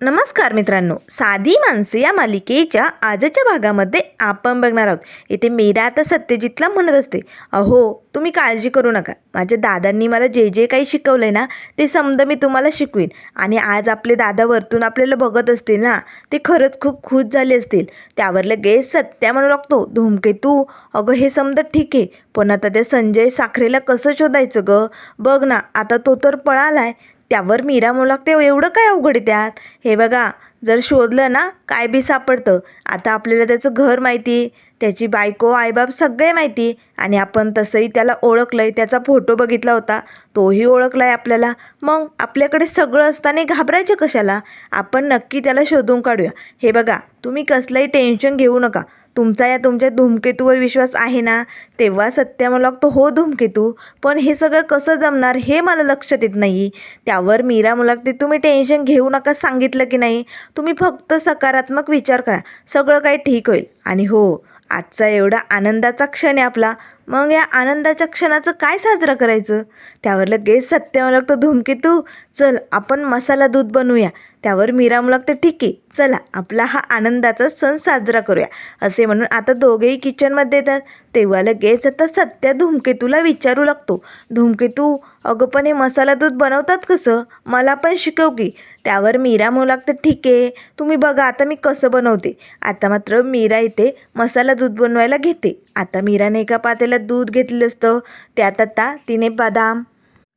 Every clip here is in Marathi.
नमस्कार मित्रांनो. साधी माणसं या मालिकेच्या आजच्या भागामध्ये आपण बघणार आहोत. इथे मीरा आता सत्यजितला म्हणत असते अहो तुम्ही काळजी करू नका. माझ्या दादांनी मला जे जे काही शिकवलं आहे ना ते समजा मी तुम्हाला शिकवीन. आणि आज आपले दादा वरतून आपल्याला बघत असतील ना ते खरंच खूप खुश झाले असतील. त्यावर लगेच सत्या म्हणू लागतो. धूमकेतू अगं हे समजा ठीक आहे. पण आता त्या संजय साखरेला कसं शोधायचं गं? बघ ना आता तो तर पळाला आहे त्यावर मीरा म्हणू एवढं काय अवघड त्यात? हे बघा जर शोधलं ना काय बी सापडतं. आता आपल्याला त्याचं घर माहिती त्याची बायको आईबाप सगळे माहिती आणि आपण तसंही त्याला ओळखलं आहे त्याचा फोटो बघितला होता तोही ओळखला आहे आपल्याला. मग आपल्याकडे सगळं असताना घाबरायचं कशाला? आपण नक्की त्याला शोधून काढूया. हे बघा तुम्ही कसलंही टेन्शन घेऊ नका. तुमचा या तुमच्या धूमकेतूवर विश्वास आहे ना? तेव्हा सत्या मला लागतो हो धूमकेतू पण हे सगळं कसं जमणार हे मला लक्षात येत नाही. त्यावर मीरा मला लागते तुम्ही टेन्शन घेऊ नका सांगितलं की नाही. तुम्ही फक्त सकारात्मक विचार करा. सगळं काही ठीक होईल. आणि हो आजचा एवढा आनंदाचा क्षण आहे आपला. मग या आनंदाच्या क्षणाचं काय साजरं करायचं? त्यावर लगेच सत्य मला लागतं धूमकेतू चल आपण मसाला दूध बनवूया. त्यावर मीरा मला तर ठीक आहे. चला आपला हा आनंदाचा सण साजरा करूया. असे म्हणून आता दोघेही किचनमध्ये येतात. तेव्हा लगेच आता सत्या धूमकेतूला विचारू लागतो. धूमकेतू अगं पण हे मसाला दूध बनवतात कसं? मला पण शिकव की. त्यावर मीरा म्हणू लागते ठीक आहे. तुम्ही बघा आता मी कसं बनवते. आता मात्र मीरा इथे मसाला दूध बनवायला घेते. आता मीराने एका पातेल्यात दूध घेतलेलं असतं. त्यात आता तिने बदाम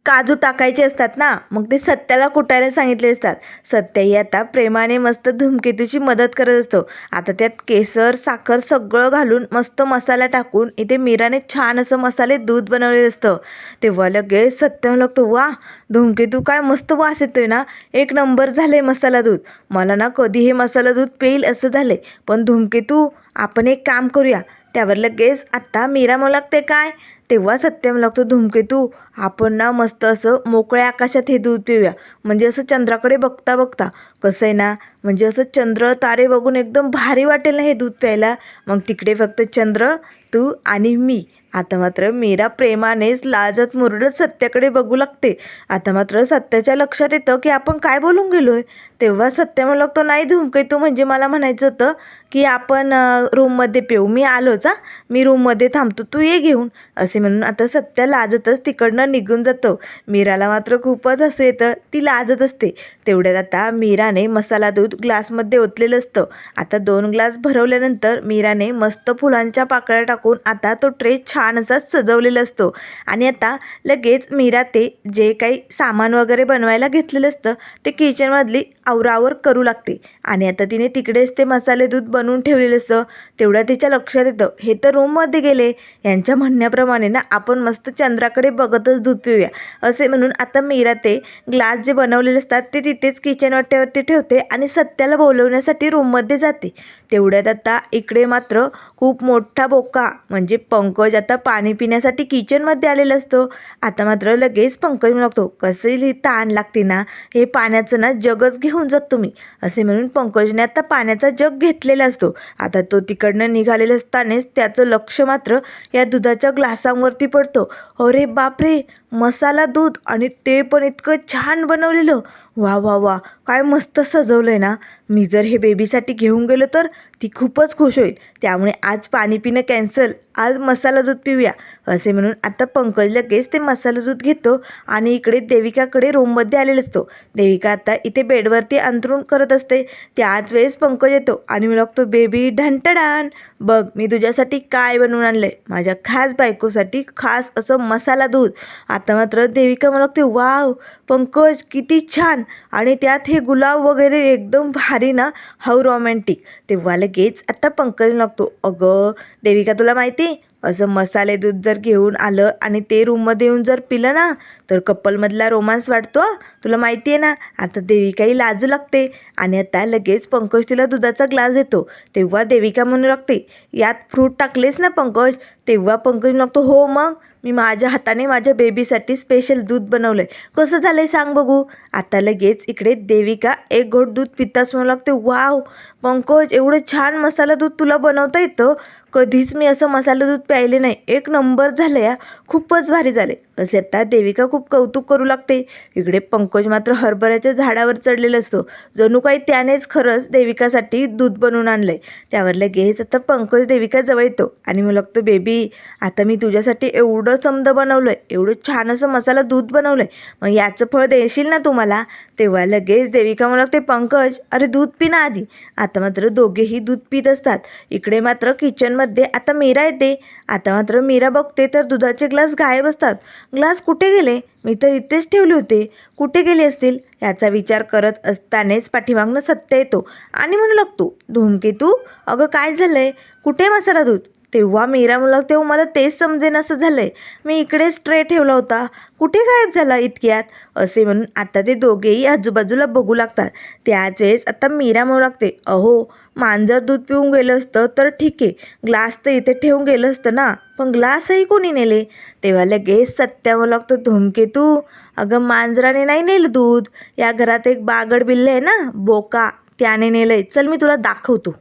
काजू टाकायचे असतात ना मग ते सत्याला कुटायला सांगितले असतात. सत्याही आता प्रेमाने मस्त धूमकेतूची मदत करत असतो. आता त्यात केसर साखर सगळं घालून मस्त मसाला टाकून इथे मीराने छान असं मसाले दूध बनवलेलं असतं. तेव्हा लगेच सत्य लागतो वा धूमकेतू काय मस्त वास येतोय ना? एक नंबर झाले मसाला दूध. मला ना कधी हे मसाला दूध पेईल असं झाले पण धूमकेतू आपण एक काम करूया. त्यावर लगेच आत्ता मीरा मला लागते काय? तेव्हा सत्यम लागतो धूमकेतू आपण ना मस्त असं मोकळ्या आकाशात हे दूध पिऊया. म्हणजे असं चंद्राकडे बघता बघता. कसं आहे ना म्हणजे असं चंद्र तारे बघून एकदम भारी वाटेल ना हे दूध प्यायला. मग तिकडे फक्त चंद्र तू आणि मी. आता मात्र मीरा प्रेमानेच लाजत मुरडत सत्याकडे बघू लागते. आता मात्र सत्याच्या लक्षात येतं की आपण काय बोलून गेलो आहे तेव्हा सत्य म्हणलं तो नाही धुमकेतू म्हणजे मला म्हणायचं होतं की आपण रूममध्ये पिऊ. मी आलोच हा. मी रूममध्ये थांबतो. तू ये घेऊन. असे म्हणून आता सत्य लाजतच तिकडनं निघून जातो. मीराला मात्र खूपच असं येतं. ती लाजत असते. तेवढ्यात आता मीराने मसाला दूध ग्लासमध्ये ओतलेलं असतं. आता दोन ग्लास भरवल्यानंतर मीराने मस्त फुलांच्या पाकळ्या टाकून आता तो ट्रे छान असा सजवलेला असतो. आणि आता लगेच मीरा ते जे काही सामान वगैरे बनवायला घेतलेलं असतं ते किचनमधली आवरावर करू लागते. आणि आता तिने तिकडेच ते मसाले दूध बनवून ठेवलेलं असतं. तेवढ्या तिच्या लक्षात येतं. हे तर रूममध्ये गेले. यांच्या म्हणण्याप्रमाणे ना आपण मस्त चंद्राकडे बघतच दूध पिऊया. असे म्हणून आता मीरा ते ग्लास जे बनवलेले असतात ते तिथेच किचन वाट्यावरती ठेवते आणि सत्याला बोलवण्यासाठी रूममध्ये जाते. तेवढ्यात आता इकडे मात्र खूप मोठा बोका. म्हणजे पंकज आता पाणी पिण्यासाठी किचनमध्ये आलेला असतो. आता मात्र लगेच पंकज लागतो कसं ताण लागते ना हे पाण्याचं ना जगच घेऊन जात तुम्ही. असे म्हणून पंकजने आता पाण्याचा जग घेतलेला असतो. आता तो तिकडनं निघालेला असतानाच त्याचं लक्ष मात्र या दुधाच्या ग्लासांवरती पडतो. अरे बापरे मसाला दूध आणि ते पण इतकं छान बनवलेलं. वा वा वा काय मस्त सजवलं आहे ना. मी जर हे बेबीसाठी घेऊन गेलो तर ती खूपच खुश होईल. त्यामुळे आज पाणी पिणं कॅन्सल आज मसाला दूध पिऊया असे म्हणून आता पंकज लगेच ते मसाला दूध घेतो आणि इकडे देविकाकडे रूममध्ये आलेला असतो. देविका आता इथे बेडवरती अंतरून करत असते. त्याच वेळेस पंकज येतो आणि मी लागतो बेबी ढंटडान बघ मी तुझ्यासाठी काय बनवून आणलं आहे माझ्या खास बायकोसाठी खास असं मसाला दूध. आता मात्र देविका मला लागते वाव पंकज किती छान. आणि त्यात हे गुलाब वगैरे एकदम भारी ना हाऊ रोमॅन्टिक तेव्हा लगेच आता पंकज लागतो. अगं देविका तुला माहिती? असं मसाले दूध जर घेऊन आलं आणि ते रूममध्ये येऊन जर पिलं ना तर कपलमधला रोमांस वाटतो तुला माहिती आहे ना आता देविकाही लाजू लागते. आणि आता लगेच पंकज तिला दुधाचा ग्लास देतो. तेव्हा देविका म्हणू लागते यात फ्रूट टाकलेस ना पंकज? तेव्हा पंकज लागतो हो मग. मी माझ्या हाताने माझ्या बेबीसाठी स्पेशल दूध बनवलं आहे कसं झालं आहे सांग बघू? आता लगेच इकडे देविका एक घोट दूध पिताच म्हणू लागते. वाव पंकज एवढं छान मसाला दूध तुला बनवता येतं? कधीच मी असं मसाला दूध प्यायले नाही. एक नंबर झालं या खूपच भारी झाले असे आता देविका खूप कौतुक करू लागते. इकडे पंकज मात्र हरभऱ्याच्या झाडावर चढलेला असतो. जणू काही त्यानेच खरंच देविकासाठी दूध बनवून आणलंय. त्यावर लगेच आता पंकज देविका जवळ येतो आणि मग लागतो बेबी आता मी तुझ्यासाठी एवढं समद बनवलंय एवढं छान असं मसाला दूध बनवलंय मग याचं फळ देशील ना तुम्हाला? तेव्हा लगेच देविका मला लागते पंकज अरे दूध पी ना आधी. आता मात्र दोघेही दूध पित असतात. इकडे मात्र किचनमध्ये आता मीरा येते. आता मात्र मीरा बघते तर दुधाचे ग्लास गायब असतात. ग्लास कुठे गेले? मी तर इथेच ठेवले होते. कुठे गेले असतील? याचा विचार करत असतानेच पाठीमागनं सत्य येतो आणि म्हणू लागतो धूमकेतू अगं काय झालं आहे कुठे मसाला दूध? तेव्हा मीरा मला तेव्हा मला तेच समजेन असं झालंय. मी इकडेच ट्रे ठेवला होता. कुठे गायब झाला इतक्यात? असे म्हणून आता ते दोघेही आजूबाजूला बघू लागतात. त्याच वेळेस आता मीरा म्हणू लागते अहो मांजर दूध पिऊन गेलं असतं तर ठीक आहे. ग्लास तर इथे ठेवून गेलं असतं ना. पण ग्लासही कोणी नेले? तेव्हा लगेच सत्यावर लागतो धूमकेतू अगं मांजराने नाही नेलं दूध. या घरात एक बागड बिल्ल आहे ना बोका. त्याने नेलं आहे चल मी तुला दाखवतो.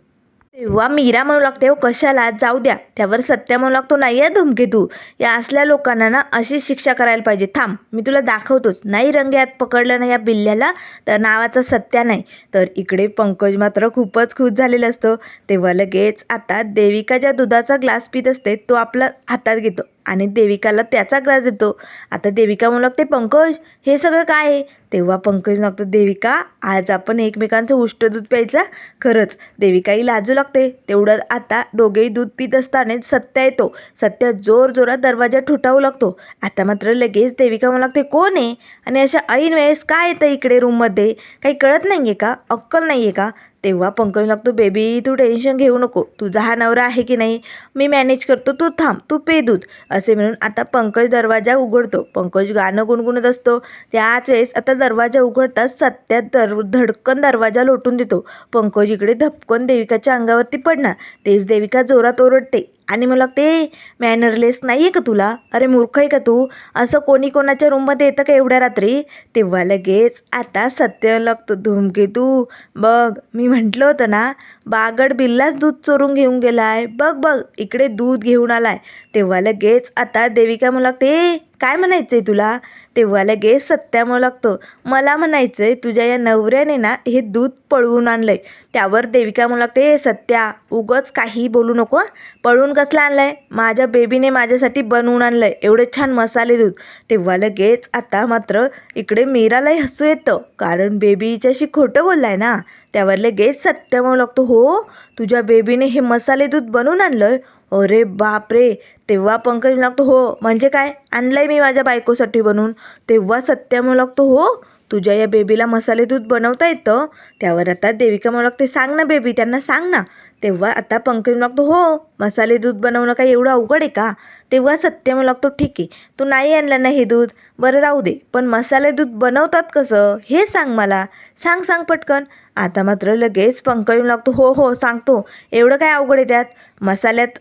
तेव्हा मीरा म्हणू लागते हो कशाला? जाऊ द्या. त्यावर सत्या म्हणू लागतो. नाही आहे धुमकेतू या असल्या लोकांना ना अशी शिक्षा करायला पाहिजे. थांब मी तुला दाखवतोच. नाही रंग्यात पकडलं ना या बिल्ल्याला तर नावाचा सत्या नाही. तर इकडे पंकज मात्र खूपच खुश झालेलं असतो. तेव्हा लगेच आता देविका ज्या दुधाचा ग्लास पित असते तो आपला हातात घेतो. आणि देविकाला त्याचा ग्रास देतो. आता देविका म्हणू लागते पंकज हे सगळं काय आहे? तेव्हा पंकज लागतो देविका आज आपण एकमेकांचं उष्ट दूध प्यायचा खरंच. देविकाही लाजू लागते. तेवढं आता दोघेही दूध पित असतानाच सत्या येतो. सत्या जोर जोरात दरवाजा ठोठावू लागतो. आता मात्र लगेच देविका म्हणू लागते कोण आहे? आणि अशा ऐन वेळेस काय येतं इकडे रूममध्ये काही कळत नाही आहे का? अक्कल नाही आहे का? तेव्हा पंकज लागतो बेबी तू टेन्शन घेऊ नको. तुझा हा नवरा आहे की नाही? मी मॅनेज करतो. तू थांब. तू पे दूध. असे म्हणून आता पंकज दरवाजा उघडतो. पंकज गाणं गुणगुणत असतो. त्याच वेळेस आता दरवाजा उघडताच सत्या दर धडकन दरवाजा लोटून देतो. पंकज इकडे धपकन देविकाच्या अंगावरती पडणार. तेच देविका जोरात ओरडते. आणि मला ते मॅनरलेस नाही आहे का तुला? अरे मूर्ख आहे का तू? असं कोणी कोणाच्या रूममध्ये येतं का एवढ्या रात्री? तेव्हा लगेच आता सत्य लागतो धूमकेतू बघ मी म्हटलं होतं ना बागड बिल्लाच दूध चोरून घेऊन गेलाय. बघ बघ इकडे दूध घेऊन आलाय. तेव्हा लगेच आता देविका मला ते काय म्हणायचं आहे तुला? तेव्हा लगेच सत्या लागतो. मला आहे तुझ्या या नवऱ्याने ना हे दूध पळवून आणलं आहे त्यावर देविका म्हणू लागते हे सत्या उगंच काही बोलू नको पळवून कसलं आहे माझ्या बेबीने माझ्यासाठी बनवून आणलं आहे एवढे छान मसाले दूध. तेव्हा लगेच आता मात्र इकडे मीरालाही हसू येतं. कारण बेबीच्याशी खोटं बोललाय ना. त्यावर लगेच सत्य म्हणू लागतो हो तुझ्या बेबीने हे मसाले दूध बनवून आणलंय? अरे बापरे! तेव्हा पंकज लागतो हो म्हणजे काय? आणलंय मी माझ्या बायकोसाठी बनवून. तेव्हा सत्य म्हणू लागतो हो तुझ्या या बेबीला मसाले दूध बनवता येतं. त्यावर आता देविका म्हणू लागते सांग ना बेबी त्यांना सांग ना. तेव्हा आता पंकज लागतो हो मसाले दूध बनवणं काय एवढं अवघड आहे का? तेव्हा सत्य म्हणू लागतो ठीक आहे तू नाही आणलं ना हे दूध? बरं राहू दे पण मसाले दूध बनवतात कसं? हे सांग मला. सांग सांग पटकन. आता मात्र लगेच पंकज लागतो हो हो सांगतो. एवढं काय अवघड आहे त्यात? मसाल्यात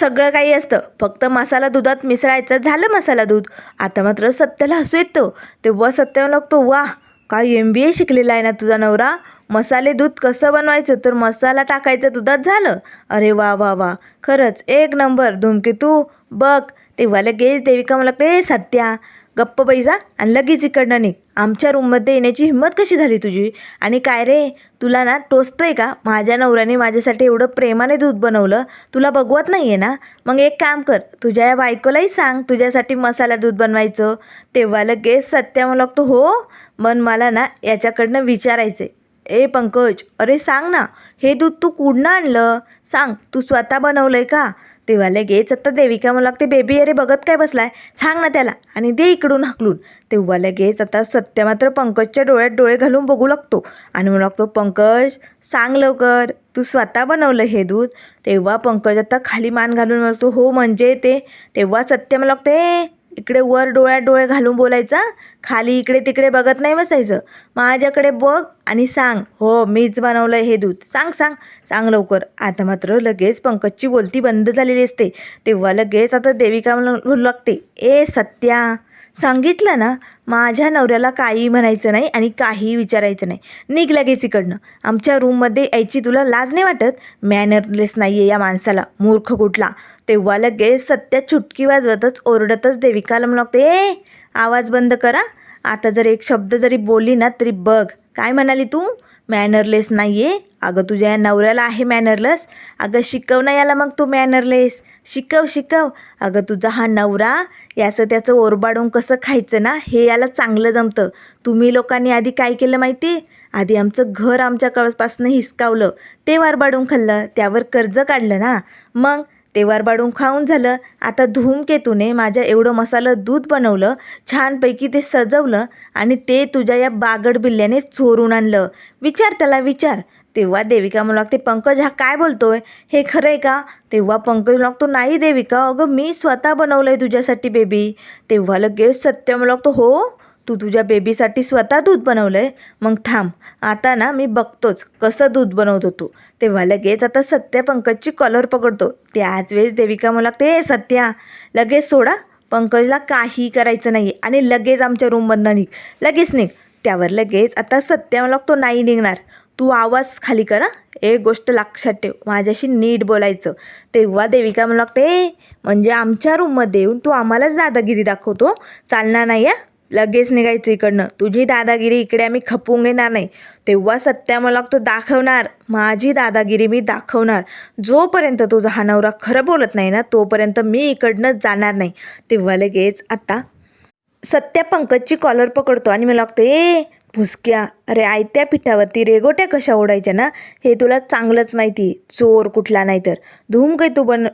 सगळं काही असतं. फक्त मसाला दुधात मिसळायचं झालं मसाला दूध. आता मात्र सत्याला हसू येतं. तेव्हा सत्याला लागतो वा काय एम बी ए शिकलेला आहे ना तुझा नवरा? मसाले दूध कसं बनवायचं? तर मसाला टाकायचं दुधात झालं. अरे वा वा वा. खरंच एक नंबर. धुमकेतू बघ. तेव्हा लगेच देविका मला लागते सत्या गप्प बैजा आणि लगेच इकडनं निघ. आमच्या रूममध्ये येण्याची हिंमत कशी झाली तुझी? आणि काय रे? तुला ना टोचतंय का? माझ्या नवऱ्याने माझ्यासाठी एवढं प्रेमाने दूध बनवलं. तुला बघवत नाही आहे ना? मग एक काम कर. तुझ्या या बायकोलाही सांग तुझ्यासाठी मसाला दूध बनवायचं. तेव्हा लगेच सत्या लागतो हो मन मला ना याच्याकडनं विचारायचं ए पंकज अरे सांग ना हे दूध तू कुठनं आणलं? सांग तू स्वतः बनवलं आहे का? तेव्हा लगेच आता देविका मला लागते बेबी अरे बघत काय बसलाय? सांग ना त्याला. आणि दे इकडून हाकलून. तेव्हा लगेच आता सत्य मात्र पंकजच्या डोळ्यात डोळे घालून बघू लागतो. आणि म्हणू लागतो पंकज सांग लवकर. तू स्वतः बनवलं हे दूध. तेव्हा पंकज आता खाली मान घालून म्हणतो हो म्हणजे ते. तेव्हा सत्य मला लागते इकडे वर डोळ्यात डोळे घालून बोलायचा खाली इकडे तिकडे बघत नाही बसायचं. माझ्याकडे बघ आणि सांग. हो मीच बनवलं हे दूध. सांग सांग. सांग लवकर. आता मात्र लगेच पंकजची बोलती बंद झालेली असते. तेव्हा लगेच आता देविका लागते. ए सत्या! सांगितलं ना माझ्या नवऱ्याला काही म्हणायचं नाही आणि काहीही विचारायचं नाही. निघ लगेच इकडनं. आमच्या रूममध्ये यायची तुला लाज नाही वाटत? मॅनरलेस नाही आहे या माणसाला. मूर्ख कुठला? तेव्हा लगेच सत्या चुटकी वाजवतच ओरडतच देविकाला म्हणते ए आवाज बंद करा. आता जर एक शब्द जरी बोलली ना तरी बघ. काय म्हणाली तू? मॅनरलेस नाही आहे अगं तुझ्या या नवऱ्याला आहे मॅनरलेस. अगं शिकव ना याला मग तू मॅनरलेस. शिकव शिकव. अगं तुझा हा नवरा याचं त्याचं ओरबाडून कसं खायचं ना हे याला चांगलं जमतं. तुम्ही लोकांनी आधी काय केलं माहिती आधी आमचं घर आमच्या कळपासनं हिसकावलं. ते वारबाडून खाल्लं. त्यावर कर्ज काढलं ना. मग ते वारबाडून खाऊन झालं. आता धूमकेतूने माझ्या एवढं मसालं दूध बनवलं छानपैकी ते सजवलं आणि ते तुझ्या या बागड बिल्ल्याने चोरून आणलं. विचार त्याला विचार. तेव्हा देविका म्हणू लागते पंकज हा काय बोलतोय? हे खरं आहे का? तेव्हा पंकज लागतो नाही देविका अगं मी स्वतः बनवलं आहे तुझ्यासाठी बेबी. तेव्हा लगेच सत्य म्हणू लागतो हो तू तुझ्या बेबीसाठी स्वतः दूध बनवलं आहे मग थांब आता ना मी बघतोच कसं दूध बनवतो तू. तेव्हा लगेच आता सत्या पंकजची कॉलर पकडतो. त्याच वेळेस देविका मला लागते सत्या लगेच सोडा. पंकजला काही करायचं नाही आणि लगेच आमच्या रूममधनं निघ. लगेच निघ. त्यावर लगेच आता सत्या मला तो नाही निघणार. तू आवाज खाली करा. एक गोष्ट लक्षात ठेव. माझ्याशी नीट बोलायचं. तेव्हा देविका मला लागते म्हणजे आमच्या रूममध्ये येऊन तू आम्हालाच दादागिरी दाखवतो. चालणार नाही या लगेच निघायचं इकडनं. तुझी दादागिरी इकडे आम्ही खपवून घेणार नाही. तेव्हा सत्या मला तो दाखवणार. माझी दादागिरी मी दाखवणार. जोपर्यंत तुझा हा नवरा खरं बोलत नाही ना तोपर्यंत मी इकडनं जाणार नाही. तेव्हा लगेच आता सत्या पंकजची कॉलर पकडतो आणि मला लागतं ए भुसक्या. अरे आयत्या पिठावरती रेगोट्या कशा ओढायच्या ना? हे तुला चांगलंच माहिती चोर कुठला नाही तर धूम काही तू बन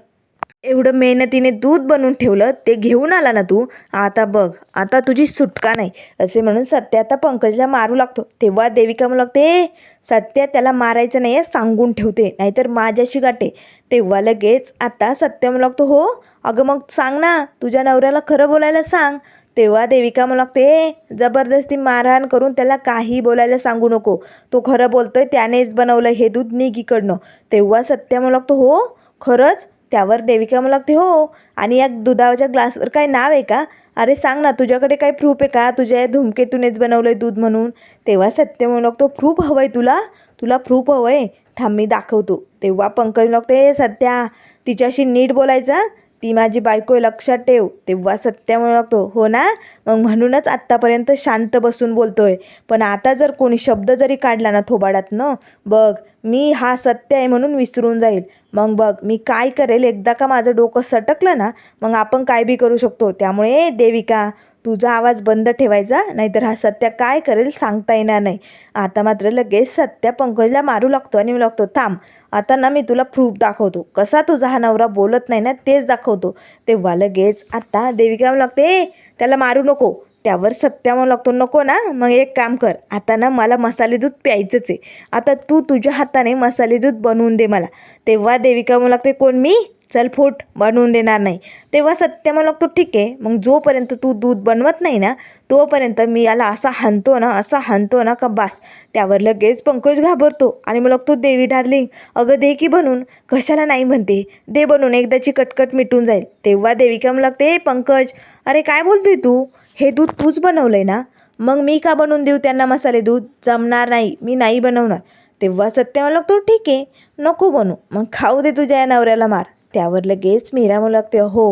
एवढं मेहनतीने दूध बनवून ठेवलं ते घेऊन आला ना तू? आता बघ आता तुझी सुटका नाही असे म्हणून सत्या आता पंकजला मारू लागतो. तेव्हा देविका म्हणू लागते सत्या त्याला मारायचं नाही आहे सांगून ठेवते नाहीतर माझ्याशी गाठे. तेव्हा लगेच आता सत्य म्हणू लागतो हो अगं मग सांग ना तुझ्या नवऱ्याला खरं बोलायला सांग. तेव्हा देविका म्हणू लागते जबरदस्ती मारहाण करून त्याला काही बोलायला सांगू नको. तो खरं बोलतोय त्यानेच बनवलं हे दूध निघ इकडनं तेव्हा सत्य म्हणू लागतो हो खरंच? त्यावर देविका म्हणू लागते हो आणि या दुधाच्या ग्लासवर काय नाव आहे का? अरे सांग ना तुझ्याकडे काही प्रूफ आहे का? तुझ्या या धुमकेतूनच बनवलं आहे दूध म्हणून. तेव्हा सत्य म्हणू लागतो प्रूफ हवं आहे तुला? तुला प्रूफ हवं आहे थांब मी दाखवतो. तेव्हा पंकज म्हणू लागतो हे सत्या तिच्याशी नीट बोलायचं ती माझी बायको आहे लक्षात ठेव. तेव्हा सत्यामुळे लागतो हो ना? मग म्हणूनच आत्तापर्यंत शांत बसून बोलतोय. पण आता जर कोणी शब्द जरी काढला ना थोबाडातनं बघ मी हा सत्य आहे म्हणून विसरून जाईल. मग बघ मी काय करेल? एकदा का माझं डोकं सटकलं ना मग आपण काय बी करू शकतो? त्यामुळे देविका तुझा आवाज बंद ठेवायचा नाहीतर हा सत्या काय करेल सांगता येणार नाही. आता मात्र लगेच सत्या पंकजला मारू लागतो आणि मी लागतो थांब आता ना मी तुला प्रूफ दाखवतो. कसा तुझा हा नवरा बोलत नाही ना तेच दाखवतो. तेव्हा लगेच आता देविका लागते त्याला मारू नको. त्यावर सत्या म्हणू लागतो नको ना मग एक काम कर. आता ना मला मसाले दूध प्यायचंच आहे. आता तू तुझ्या हाताने मसाले दूध बनवून दे मला. तेव्हा देविका म्हणू लागते कोण मी? चल फूट बनवून देणार नाही. तेव्हा सत्य म्हणू लागतो ठीक आहे मग जोपर्यंत तू दूध बनवत नाही ना तोपर्यंत मी याला असा हाणतो ना असा हाणतो ना का बास त्यावर लगेच पंकज घाबरतो आणि मग लागतो देवी डार्लिंग अगं दे की बनून कशाला नाही म्हणते दे बनून एकदाची कटकट मिटून जाईल. तेव्हा देविका म्हणू लागते हे पंकज अरे काय बोलतोय तू? हे दूध तूच बनवलंय ना? मग मी का बनवून देऊ त्यांना मसाले? दूध जमणार नाही मी नाही बनवणार. तेव्हा सत्य म्हणू लागतो ठीक आहे नको बनू मग खाऊ दे तुझ्या या नवऱ्याला मार. त्यावर लगेच मीरा लागते हो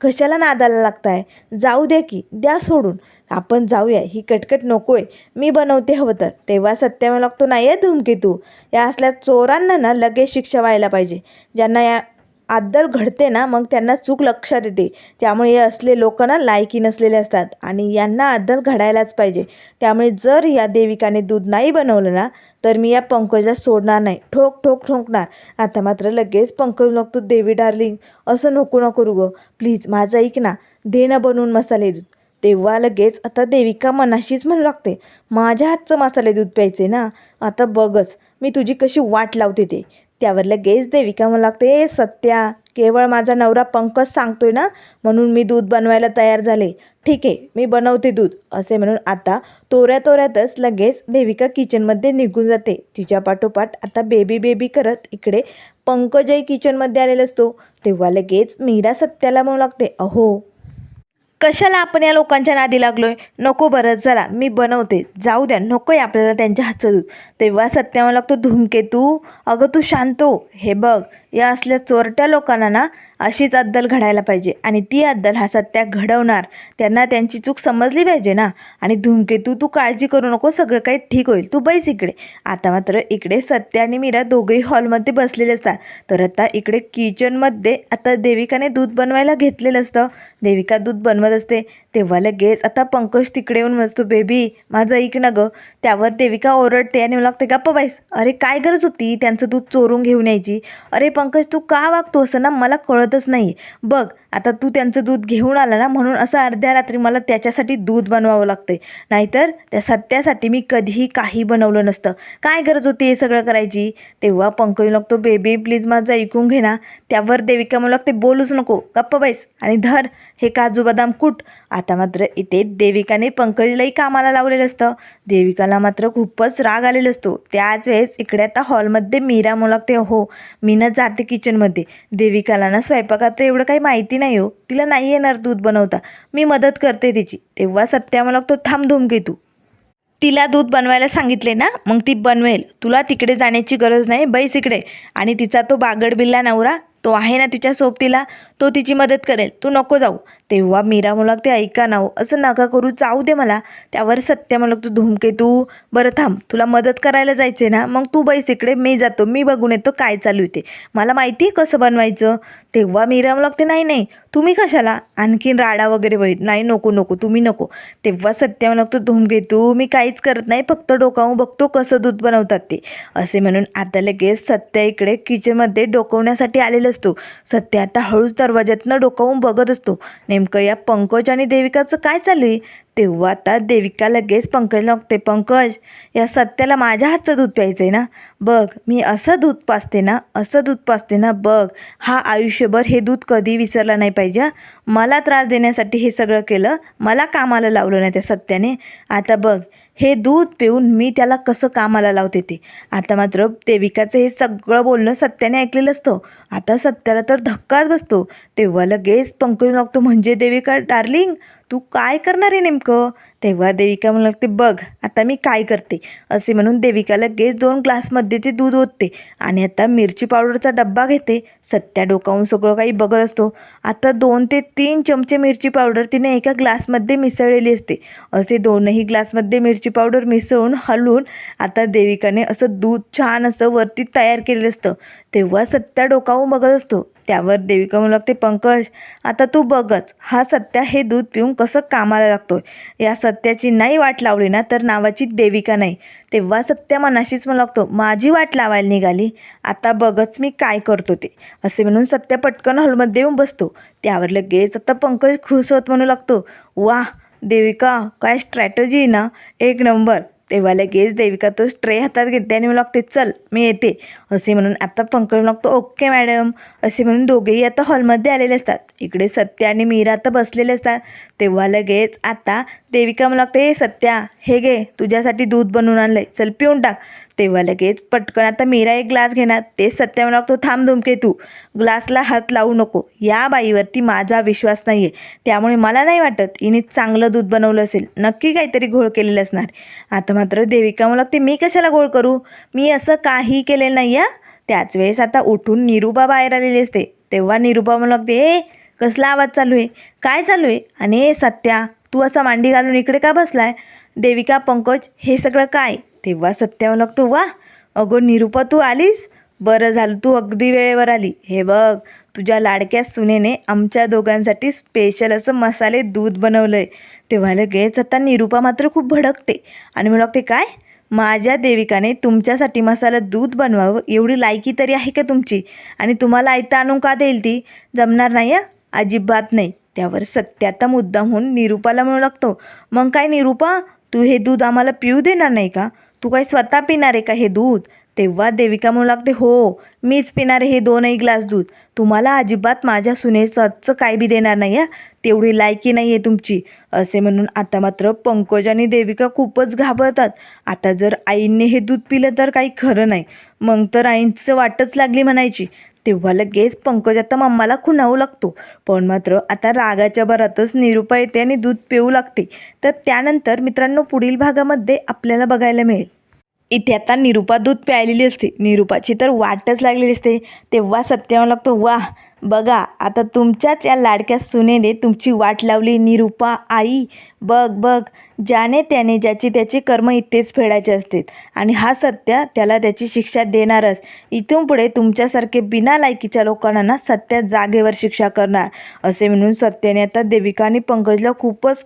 कशाला नादाला लागताय? जाऊ द्या की द्या सोडून. आपण जाऊया. ही कटकट नको आहे मी बनवते हवं तर. तेव्हा सत्य लागतो नाही आहे धूमकेतू. या असल्या चोरांना ना लगेच शिक्षा व्हायला पाहिजे. ज्यांना या अद्दल घडते ना मग त्यांना चूक लक्षात येते. त्यामुळे हे असले लोक ना लायकी नसलेले असतात. आणि यांना अद्दल घडायलाच पाहिजे. त्यामुळे जर या देविकाने दूध नाही बनवलं ना तर मी या पंकजला सोडणार नाही. ठोक ठोक ठोकणार. आता मात्र लगेच पंकज नको देवी डार्लिंग असं नको नको करू गं प्लीज माझं ऐक ना. दे ना बनवून मसाले दूध. तेव्हा लगेच आता देविका मनाशीच म्हणू लागते माझ्या हातचं मसाले दूध प्यायचे ना. आता बघच. मी तुझी कशी वाट लावते ते. त्यावर लगेच देविका म्हणू लागते. "ए, सत्या केवळ माझा नवरा पंकज सांगतोय ना म्हणून मी दूध बनवायला तयार झाले. ठीक आहे मी बनवते दूध असे म्हणून आता तोऱ्या तोऱ्यातच लगेच देविका किचनमध्ये निघून जाते. तिच्या पाठोपाठ आता बेबी बेबी करत इकडे पंकजही किचनमध्ये आलेला असतो. तेव्हा लगेच मीरा सत्याला म्हणू लागते अहो कशाला आपण या लोकांच्या नादी लागलो आहे नको बरं चला मी बनवते. जाऊ द्या नको आहे आपल्याला त्यांच्या हातचं दूध. तेव्हा सत्यावर लागतो धूमकेतू अगं तू शांतो हो. हे बघ या असल्या चोरट्या लोकांना ना अशीच अद्दल घडायला पाहिजे. आणि ती अद्दल हा सत्या घडवणार त्यांना त्यांची चूक समजली पाहिजे ना. आणि धूमकेतू तू काळजी करू नको सगळं काही ठीक होईल. तू बैस इकडे. आता मात्र इकडे सत्या आणि मीरा दोघेही हॉलमध्ये बसलेले असतात. तर आता इकडे किचनमध्ये आता देविकाने दूध बनवायला घेतलेलं असतं. देविका दूध बनवत असते. तेव्हा लगेच आता पंकज तिकडे येऊन म्हणतो बेबी माझं ऐक ना गं. त्यावर देविका ओरडते आणि मला लागते गप्प बाईस अरे काय गरज होती त्यांचं दूध चोरून घेऊन यायची? अरे पंकज तू का वागतो असं ना? मला कळत जमतच नाही. बघ आता तू त्यांचं दूध घेऊन आला ना म्हणून असं अर्ध्या रात्री मला त्याच्यासाठी दूध बनवावं लागतंय. नाहीतर त्या सत्यासाठी मी कधीही काही बनवलं नसतं. काय गरज होती हे सगळं करायची? तेव्हा पंकज लागतो बेबी प्लीज माझं ऐकून घे ना. त्यावर देविका म्हणू लागते बोलूच नको गप्प बैस. आणि धर हे काजू बदाम कुट. आता मात्र इथे देविकाने पंकजलाही कामाला लावलेलं असतं. देविकाला मात्र खूपच राग आलेला असतो. त्याच वेळेस इकडे आता हॉलमध्ये मीरा म्हणू लागते हो मी ना जाते किचनमध्ये देविकाला ना स्वयंपाकात एवढं काही माहिती नाही हो. तिला नाही येणार दूध बनवता. मी मदत करते तिची. तेव्हा सत्या मला तो थांब धुमके तू. तिला दूध बनवायला सांगितले ना मग ती बनवेल. तुला तिकडे जाण्याची गरज नाही बैस इकडे. आणि तिचा तो बागडबिल्ला नवरा तो आहे ना तिच्या सोबतीला. तो तिची मदत करेल. तू नको जाऊ. तेव्हा मीरा मुलाक ते ऐका ना हो, असं नका करू. जाऊ दे मला. त्यावर सत्य मला तू धुमके. तू बरं थांब. तुला मदत करायला जायचे ना? मग तू बैस इकडे. मी जातो. मी बघून येतो काय चालू आहे ते. मला माहिती आहे कसं बनवायचं. तेव्हा मीरा मला ते नाही नाही. तुम्ही कशाला? आणखीन राडा वगैरे बैठ नाही नको नको. तुम्ही नको. तेव्हा सत्य मला तू धुमके. तू मी काहीच करत नाही. फक्त डोकावून बघतो कसं दूध बनवतात ते. असे म्हणून आता लगेच सत्य इकडे किचनमध्ये डोकवण्यासाठी आलेलं असतो. सत्य आता हळूच दरवाज्यातनं डोकावून बघत असतो. नेमकं या पंकज आणि देविकाचं काय चालू आहे? तेव्हा आता देविका लगेच पंकजला लागते पंकज या सत्याला माझ्या हातचं दूध प्यायचं आहे ना? बघ मी असं दूध पाचते ना असं दूध पाचते ना बघ हा आयुष्यभर हे दूध कधी विसरला नाही पाहिजे मला त्रास देण्यासाठी हे सगळं केलं मला कामाला लावलं नाही त्या सत्याने. आता बघ हे दूध पिऊन मी त्याला कसं कामाला लावते ते? आता मात्र देविकाचं हे सगळं बोलणं सत्याने ऐकलेलं असतं. आता सत्याला तर धक्काच बसतो. तेव्हा लगेच पंकज लागतो म्हणजे देविका डार्लिंग तू काय करणार आहे नेमकं? तेव्हा देविका म्हणू लागते बघ आता मी काय करते? असे म्हणून देविका लगेच दोन ग्लासमध्ये ते दूध ओतते आणि आता मिरची पावडरचा डब्बा घेते. सत्या डोकावून सगळं काही बघत असतो. आता दोन ते तीन चमचे मिरची पावडर तिने एका ग्लासमध्ये मिसळलेली असते. असे दोनही ग्लासमध्ये मिरची पावडर मिसळून हलवून आता देविकाने असं दूध छान असं वरती तयार केलेलं असतं. तेव्हा सत्या डोकावून बघत असतो. त्यावर देविका म्हणू लागते. पंकज आता तू बघच हा सत्या हे दूध पिऊन कसं कामाला लागतो या सत्याची नाही वाट लावली ना तर नावाची देविका नाही. तेव्हा सत्या मनाशीच म्हणू लागतो माझी वाट लावायला निघाली. आता बघच मी काय करतो ते. असे म्हणून सत्या पटकन हॉलमध्ये येऊन बसतो. त्यावर लगेच आता पंकज खुश होत म्हणू लागतो वा देविका काय स्ट्रॅटजी ना एक नंबर. तेव्हा लगेच देविका तो स्ट्रे हातात घेते आणि मला लागते चल मी येते. असे म्हणून आता पंकज लागतो ओके मॅडम. असे म्हणून दोघेही आता हॉलमध्ये आलेले असतात. इकडे सत्या आणि मीरा आता बसलेले असतात. तेव्हा लगेच आता देविका मला लागते हे सत्या हे घे तुझ्यासाठी दूध बनवून आणलंय. चल पिऊन टाक. तेव्हा लगेच पटकन आता मीरा एक ग्लास घेणार. ते सत्या मला लागतो थांब धुमके तू. ग्लासला हात लावू नको. या बाईवरती माझा विश्वास नाही आहे त्यामुळे मला नाही वाटत हिने चांगलं दूध बनवलं असेल. नक्की काहीतरी घोळ केलेलं असणार. आता मात्र देविका मला लागते मी कशाला घोळ करू? मी असं काही केलेलं नाही त्याच वेळेस आता उठून निरुपा बाहेर आलेली असते. तेव्हा निरुपा मला लागते ए कसला आवाज चालू आहे? काय चालू आहे? आणि ए सत्या तू असा मांडी घालून इकडे का बसलाय? देविका पंकज हे सगळं काय? तेव्हा सत्या मला लागतो वा अगो निरुपा तू आलीस? बरं झालं तू अगदी वेळेवर आली. हे बघ तुझ्या लाडक्या सुनेने आमच्या दोघांसाठी स्पेशल असं मसाले दूध बनवलं आहे तेव्हा लगेच आता निरुपा मात्र खूप भडकते. आणि मला लागते काय? माझ्या देविकाने तुमच्यासाठी मसाला दूध बनवावं एवढी लायकी तरी आहे का तुमची? आणि तुम्हाला आयता आणून का देईल ती? जमणार नाही या अजिबात नाही. त्यावर सत्याचा मुद्दा मुद्दामहून निरुपाला म्हणू लागतो. मग काय निरुपा? तू हे दूध आम्हाला पिऊ देणार नाही का? तू काय स्वतः पिणार आहे का हे दूध? तेव्हा देविका म्हणू लागते हो मीच पिणार आहे हे दोनही ग्लास दूध. तुम्हाला अजिबात माझ्या सुनेचं काय बी देणार नाही या तेवढी लायकी नाही आहे तुमची. असे म्हणून आता मात्र पंकज आणि देविका खूपच घाबरतात. आता जर आईंनी हे दूध पिलं तर काही खरं नाही. मग तर आईंचं वाटच लागली म्हणायची. तेव्हा लगेच पंकज आता मम्माला खुणावू लागतो. पण मात्र आता रागाच्या भरातच निरुपा येते आणि दूध पिऊ लागते. तर त्यानंतर मित्रांनो पुढील भागामध्ये आपल्याला बघायला मिळेल. इथे आता निरुपा दूध प्यायलेली असते. निरुपाची तर वाटच लागलेली असते. तेव्हा सत्यावर लागतो वा बघा आता तुमच्याच या लाडक्या सुनेने तुमची वाट लावली. निरुपा आई बघ बघ. ज्याने त्याने ज्याची त्याची कर्म इथेच फेडायचे असते आणि हा सत्य त्याला त्याची शिक्षा देणारच. इथून पुढे तुमच्यासारखे बिना लायकीच्या लोकांना ना सत्य जागेवर शिक्षा करणार. असे म्हणून सत्यने आता देविका आणि पंकजला खूपच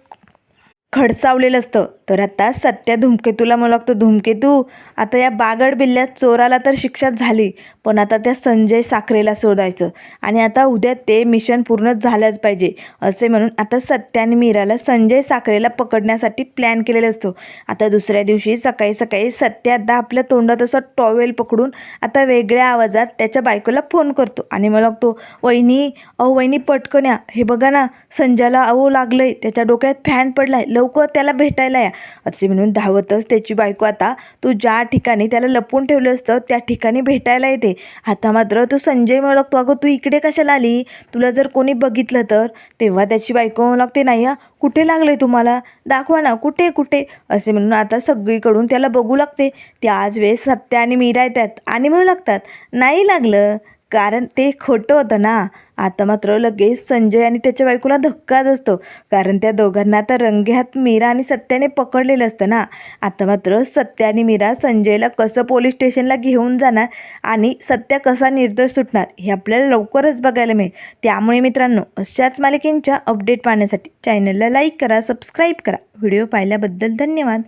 खडसावलेलं असतं. तर आता सत्या धूमकेतूला मला लागतो धूमकेतू आता या बागड बिल्ल्या चोराला तर शिक्षा झाली पण आता त्या संजय साखरेला शोधायचं आणि आता उद्या ते मिशन पूर्ण झालंच पाहिजे असे म्हणून आता सत्याने मीराला संजय साखरेला पकडण्यासाठी प्लॅन केलेला असतो. आता दुसऱ्या दिवशी सकाळी सकाळी सत्या आता आपल्या तोंडात असं टॉवेल पकडून आता वेगळ्या आवाजात त्याच्या बायकोला फोन करतो आणि मला लागतो वहिनी अहो वहिनी पटकन या. हे बघा ना संजयला अहो लागलंय त्याच्या डोक्यात फॅन पडलाय लवकर त्याला भेटायला या. असे म्हणून धावतच त्याची बायको आता तू ज्या ठिकाणी त्याला लपून ठेवलं असतं त्या ठिकाणी भेटायला येते. आता मात्र तो संजय म्हणू लागतो अगं तू इकडे कशाला आली? तुला जर कोणी बघितलं तर? तेव्हा त्याची बायको म्हणू लागते नाही हा कुठे लागले तुम्हाला? दाखवा ना कुठे कुठे? असे म्हणून आता सगळीकडून त्याला बघू लागते. त्याच वेळेस सत्या आणि मीरा येतात आणि म्हणू लागतात नाही लागलं. कारण ते खोटं होतं ना. आता मात्र लगेच संजय आणि त्याच्या बायकोला धक्काच असतो. कारण त्या दोघांना आता रंगेहात मीरा आणि सत्याने पकडलेलं असतं ना. आता मात्र सत्या आणि मीरा संजयला कसं पोलीस स्टेशनला घेऊन जाणार आणि सत्या कसा निर्दोष सुटणार हे आपल्याला लवकरच बघायला मिळेल. त्यामुळे मित्रांनो अशाच मालिकेंच्या अपडेट पाहण्यासाठी चॅनलला लाईक करा सबस्क्राईब करा. व्हिडिओ पाहिल्याबद्दल धन्यवाद.